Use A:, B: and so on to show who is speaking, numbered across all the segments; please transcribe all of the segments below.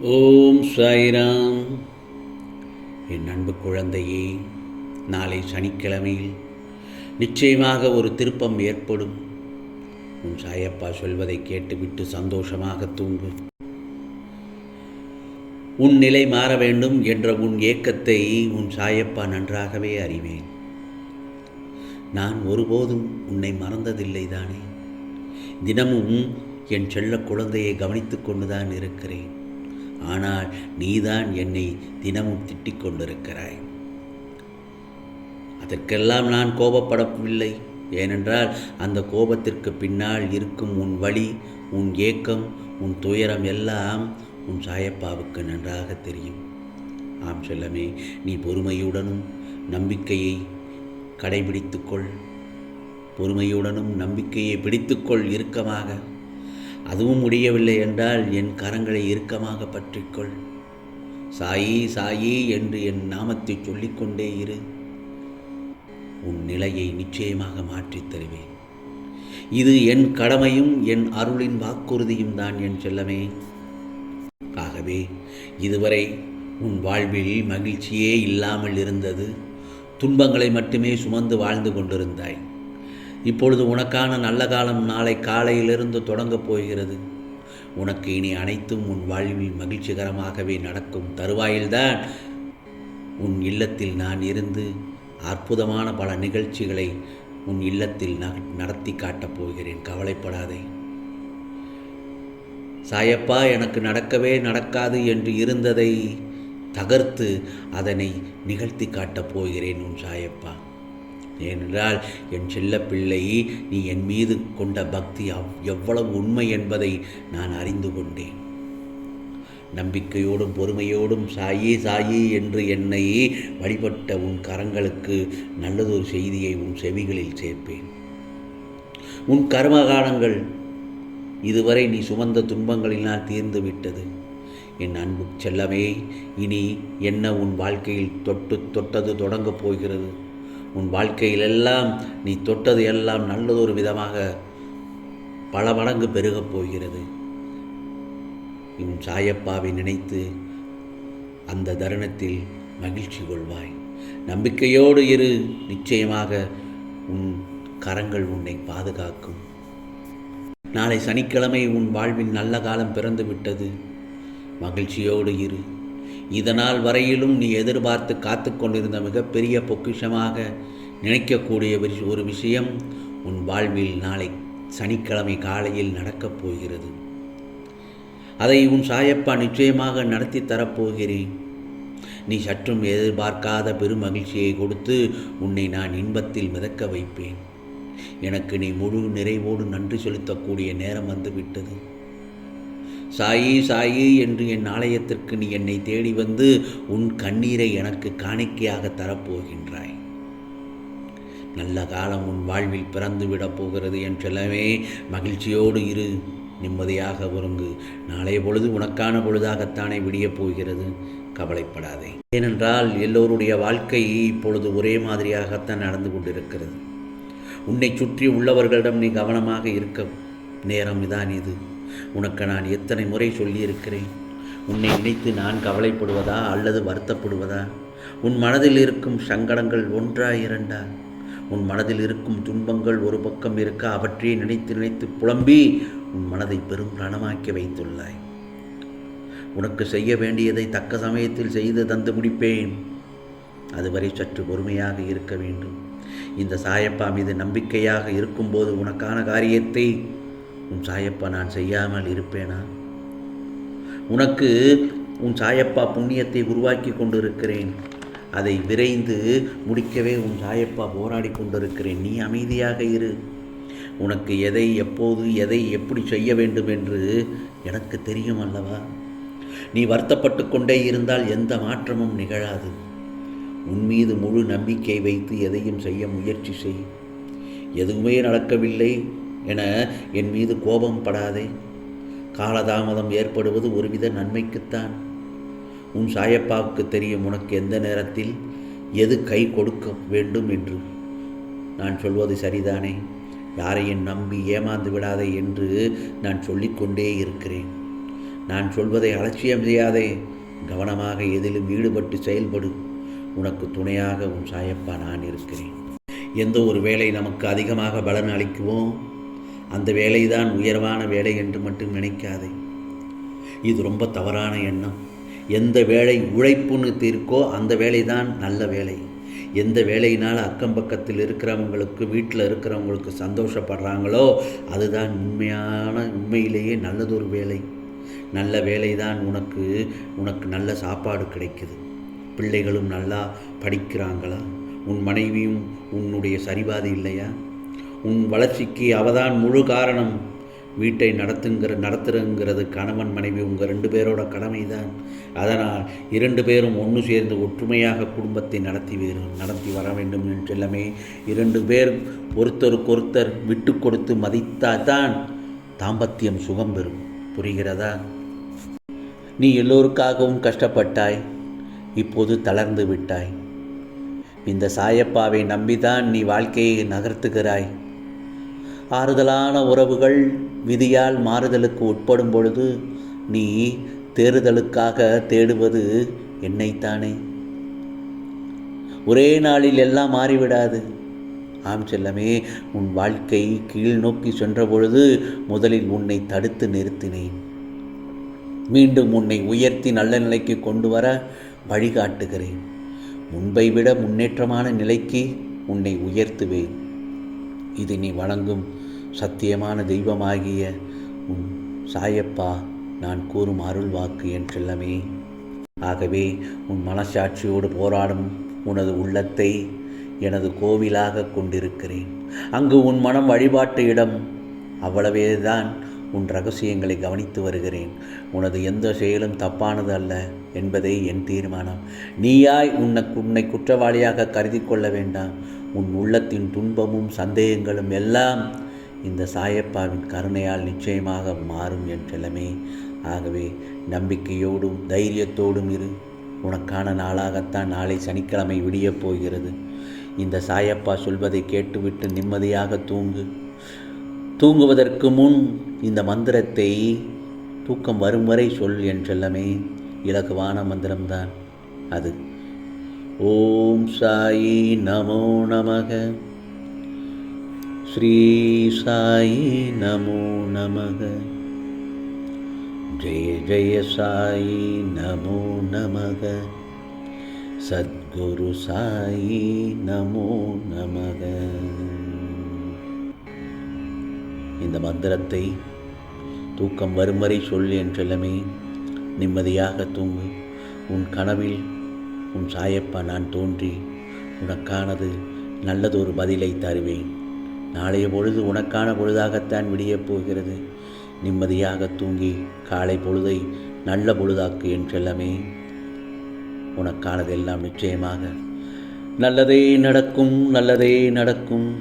A: ஓம் சாய்ராம். என் அன்பு குழந்தையே நாளை சனிக்கிழமையில் நிச்சயமாக ஒரு திருப்பம் ஏற்படும். உன் சாயப்பா சொல்வதை கேட்டுவிட்டு சந்தோஷமாக தூங்கு. உன் நிலை மாற வேண்டும் என்ற உன் ஏக்கத்தை உன் சாயப்பா நன்றாகவே அறிவேன். நான் ஒருபோதும் உன்னை மறந்ததில்லை தானே. தினமும் என் செல்ல குழந்தையை கவனித்துக் கொண்டுதான் இருக்கிறேன். ஆனால் நீதான் என்னை தினமும் திட்டிக் கொண்டிருக்கிறாய் அதற்கெல்லாம் நான் கோபப்படவில்லை. ஏனென்றால் அந்த கோபத்திற்கு பின்னால் இருக்கும் உன் வழி உன் ஏக்கம் உன் துயரம் எல்லாம் உன் சாயப்பாவுக்கு நன்றாக தெரியும். ஆம் செல்லமே நீ பொறுமையுடனும் நம்பிக்கையை கடைபிடித்துக்கொள். பொறுமையுடனும் நம்பிக்கையை பிடித்துக்கொள் இறுக்கமாக. அதுவும் முடியவில்லை என்றால் என் கரங்களை இறுக்கமாக பற்றிக்கொள். சாயி சாயி என்று என் நாமத்தை சொல்லிக்கொண்டே இரு. உன் நிலையை நிச்சயமாக மாற்றித் தருவேன். இது என் கடமையும் என் அருளின் வாக்குறுதியும் தான் என் செல்லமே. ஆகவே இதுவரை உன் வாழ்வில் மகிழ்ச்சியே இல்லாமல் இருந்தது. துன்பங்களை மட்டுமே சுமந்து வாழ்ந்து கொண்டிருந்தாய். இப்பொழுது உனக்கான நல்ல காலம் நாளை காலையிலிருந்து தொடங்கப் போகிறது. உனக்கு இனி அனைத்தும் உன் வாழ்வில் மகிழ்ச்சிகரமாகவே நடக்கும் தருவாயில்தான். உன் இல்லத்தில் நான் இருந்து அற்புதமான பல நிகழ்ச்சிகளை உன் இல்லத்தில் நடத்தி காட்டப் போகிறேன். கவலைப்படாதே. சாயப்பா எனக்கு நடக்கவே நடக்காது என்று இருந்ததை தகர்த்து அதனை நிகழ்த்தி காட்டப் போகிறேன் உன் சாயப்பா. ஏனென்றால் என் செல்ல பிள்ளை நீ என் மீது கொண்ட பக்தி எவ்வளவு உண்மை என்பதை நான் அறிந்து கொண்டேன். நம்பிக்கையோடும் பொறுமையோடும் சாயி சாயி என்று என்னை வழிபட்ட உன் கரங்களுக்கு நல்லதொரு செய்தியை உன் செவிகளில் சேர்ப்பேன். உன் கர்மகாலங்கள் இதுவரை நீ சுமந்த துன்பங்களினால் தீர்ந்து விட்டது. என் அன்பு செல்லமே இனி என்ன உன் வாழ்க்கையில் தொட்டு தொட்டது தொடங்கப் போகிறது? உன் வாழ்க்கையிலெல்லாம் நீ தொட்டது எல்லாம் நல்லதொரு விதமாக பல மடங்கு பெருகப் போகிறது. உன் சாயப்பாவை நினைத்து அந்த தருணத்தில் மகிழ்ச்சி கொள்வாய். நம்பிக்கையோடு இரு நிச்சயமாக உன் கரங்கள் உன்னை பாதுகாக்கும். நாளை சனிக்கிழமை உன் வாழ்வின் நல்ல காலம் பிறந்து விட்டது மகிழ்ச்சியோடு இரு. இதனால் வரையிலும் நீ எதிர்பார்த்து காத்து கொண்டிருந்த மிகப்பெரிய பொக்கிஷமாக நினைக்கக்கூடிய ஒரு விஷயம் உன் வாழ்வில் நாளை சனிக்கிழமை காலையில் நடக்கப் போகிறது. அதை உன் சாயப்பா நிச்சயமாக நடத்தி தரப்போகிறேன். நீ சற்றும் எதிர்பார்க்காத பெரும் மகிழ்ச்சியை கொடுத்து உன்னை நான் இன்பத்தில் மிதக்க வைப்பேன். எனக்கு நீ முழு நிறைவோடு நன்றி செலுத்தக்கூடிய நேரம் வந்துவிட்டது சாயி சாயி என்று என் ஆலயத்திற்கு நீ என்னை தேடி வந்து உன் கண்ணீரை எனக்கு காணிக்கையாக தரப்போகின்றாய். நல்ல காலம் உன் வாழ்வில் பிறந்து விடப் போகிறது என் செல்லமே மகிழ்ச்சியோடு இரு நிம்மதியாக உறங்கு. நாளைய பொழுது உனக்கான பொழுதாகத்தானே விடியப் போகிறது கவலைப்படாதே. ஏனென்றால் எல்லோருடைய வாழ்க்கை இப்பொழுது ஒரே மாதிரியாகத்தான் நடந்து கொண்டிருக்கிறது. உன்னை சுற்றி உள்ளவர்களிடம் நீ கவனமாக இருக்க நேரம் இதான் இது. உனக்கு நான் எத்தனை முறை சொல்லியிருக்கிறேன்? உன்னை நினைத்து நான் கவலைப்படுவதா அல்லது வருத்தப்படுவதா? உன் மனதில் இருக்கும் சங்கடங்கள் ஒன்றா இரண்டா? உன் மனதில் இருக்கும் துன்பங்கள் ஒரு பக்கம் இருக்க அவற்றையே நினைத்து நினைத்து புலம்பி உன் மனதை பெரும் ரணமாக்கி வைத்துள்ளாய். உனக்கு செய்ய வேண்டியதை தக்க சமயத்தில் செய்து தந்து முடிப்பேன். அதுவரை சற்று பொறுமையாக இருக்க வேண்டும். இந்த சாயப்பா மீது நம்பிக்கையாக இருக்கும்போது உனக்கான காரியத்தை உன் சாயப்பா நான் செய்யாமல் இருப்பேனா? உனக்கு உன் சாயப்பா புண்ணியத்தை உருவாக்கி கொண்டிருக்கிறேன். அதை விரைந்து முடிக்கவே உன் சாயப்பா போராடி கொண்டிருக்கிறேன். நீ அமைதியாக இரு. உனக்கு எதை எப்போது எதை எப்படி செய்ய வேண்டும் என்று எனக்கு தெரியும் அல்லவா? நீ வருத்தப்பட்டு கொண்டே இருந்தால் எந்த மாற்றமும் நிகழாது. உன் மீது முழு நம்பிக்கை வைத்து எதையும் செய்ய முயற்சி செய். எதுவுமே நடக்கவில்லை. என என் மீது கோபம் படாதே. காலதாமதம் ஏற்படுவது ஒருவித நன்மைக்குத்தான். உன் சாயப்பாவுக்கு தெரியும் உனக்கு எந்த நேரத்தில் எது கை கொடுக்க வேண்டும் என்று. நான் சொல்வது சரிதானே? யாரையும் நம்பி ஏமாந்து விடாதே என்று நான் சொல்லிக்கொண்டே இருக்கிறேன். நான் சொல்வதை அலட்சியம் செய்யாதே. கவனமாக எதிலும் ஈடுபட்டு செயல்படு. உனக்கு துணையாக உன் சாயப்பா நான் இருக்கிறேன். எந்த ஒரு வேலை நமக்கு அதிகமாக பலன் அளிக்குவோம் அந்த வேலைதான் உயர்வான வேலை என்று மட்டும் நினைக்காதே. இது ரொம்ப தவறான எண்ணம். எந்த வேலை உழைப்புன்னு தீர்க்கோ அந்த வேலை தான் நல்ல வேலை. எந்த வேலையினால் அக்கம் பக்கத்தில் இருக்கிறவங்களுக்கு வீட்டில் இருக்கிறவங்களுக்கு சந்தோஷப்படுறாங்களோ அதுதான் உண்மையான உண்மையிலேயே நல்லதொரு வேலை. நல்ல வேலை தான் உனக்கு உனக்கு நல்ல சாப்பாடு கிடைக்குது. பிள்ளைகளும் நல்லா படிக்கிறாங்களா? உன் மனைவியும் உன்னுடைய சரிபாதி இல்லையா? உன் வளர்ச்சிக்கு அவதான் முழு காரணம். வீட்டை நடத்துங்கிற நடத்துறங்கிறது கணவன் மனைவி உங்கள் ரெண்டு பேரோட கடமை தான் அதனால் இரண்டு பேரும் ஒன்று சேர்ந்து ஒற்றுமையாக குடும்பத்தை நடத்தி நடத்தி வர வேண்டும் என்று செல்லமே. இரண்டு பேரும் ஒருத்தருக்கொருத்தர் விட்டு கொடுத்து மதித்தாதான் தாம்பத்தியம் சுகம் பெறும். புரிகிறதா? நீ எல்லோருக்காகவும் கஷ்டப்பட்டாய் இப்போது தளர்ந்து விட்டாய். இந்த சாயப்பாவை நம்பிதான் நீ வாழ்க்கையை நகர்த்துகிறாய். ஆறுதலான உறவுகள் விதியால் மாறுதலுக்கு உட்படும் பொழுது நீ தேறுதலுக்காக தேடுவது என்னைத்தானே? ஒரே நாளில் எல்லாம் மாறிவிடாது. ஆம் செல்லமே உன் வாழ்க்கை கீழ் நோக்கி சென்ற பொழுது முதலில் உன்னை தடுத்து நிறுத்தினேன். மீண்டும் உன்னை உயர்த்தி நல்ல நிலைக்கு கொண்டு வர வழிகாட்டுகிறேன். முன்பை விட முன்னேற்றமான நிலைக்கு உன்னை உயர்த்துவேன். இது நீ வணங்கும் சத்தியமான தெய்வமாகிய உன் சாயப்பா நான் கூறும் அருள் வாக்கு என் செல்லமே. ஆகவே உன் மனசாட்சியோடு போராடும் உனது உள்ளத்தை எனது கோவிலாக கொண்டிருக்கிறேன். அங்கு உன் மனம் வழிபாட்டு இடம் அவ்வளவேதான். உன் ரகசியங்களை கவனித்து வருகிறேன். உனது எந்த செயலும் தப்பானது அல்ல என்பதே என் தீர்மானம். நீயாய் உன்னை உன்னை குற்றவாளியாக கருதி கொள்ள வேண்டாம். உன் உள்ளத்தின் துன்பமும் சந்தேகங்களும் எல்லாம் இந்த சாயப்பாவின் கருணையால் நிச்சயமாக மாறும் என் செல்லமே. ஆகவே நம்பிக்கையோடும் தைரியத்தோடும் இரு. உனக்கான நாளாகத்தான் நாளை சனிக்கிழமை விடியப் போகிறது. இந்த சாயப்பா சொல்வதை கேட்டுவிட்டு நிம்மதியாக தூங்கு. தூங்குவதற்கு முன் இந்த மந்திரத்தை தூக்கம் வரும் வரை சொல் என் செல்லமே. இலகுவான மந்திரம்தான் அது. ஓம் சாயி நமோ நமக. ஸ்ரீ சாயி நமோ நமக. ஜெய ஜெய சாயி நமோ நமக. சத்குரு சாயி நமோ நமக. இந்த மந்திரத்தை தூக்கம் வரும் வரை சொல் என்றெல்லாமே நிம்மதியாக தூங்கு. உன் கனவில் உன் சாயப்பா நான் தோன்றி உனக்கானது நல்லதொரு பதிலை தருவேன். நாளைய பொழுது உனக்கான பொழுதாகத்தான் விடியப் போகிறது. நிம்மதியாக தூங்கி காலை பொழுதை நல்ல பொழுதாக்கு என் செல்லமே உனக்கானதெல்லாம் நிச்சயமாக. நல்லதே நடக்கும் நல்லதே நடக்கும்.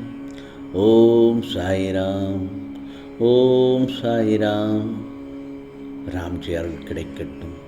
A: ஓம் சாய்ராம் ஓம் சாய்ராம். ராம்ஜி அருள் கிடைக்கட்டும்.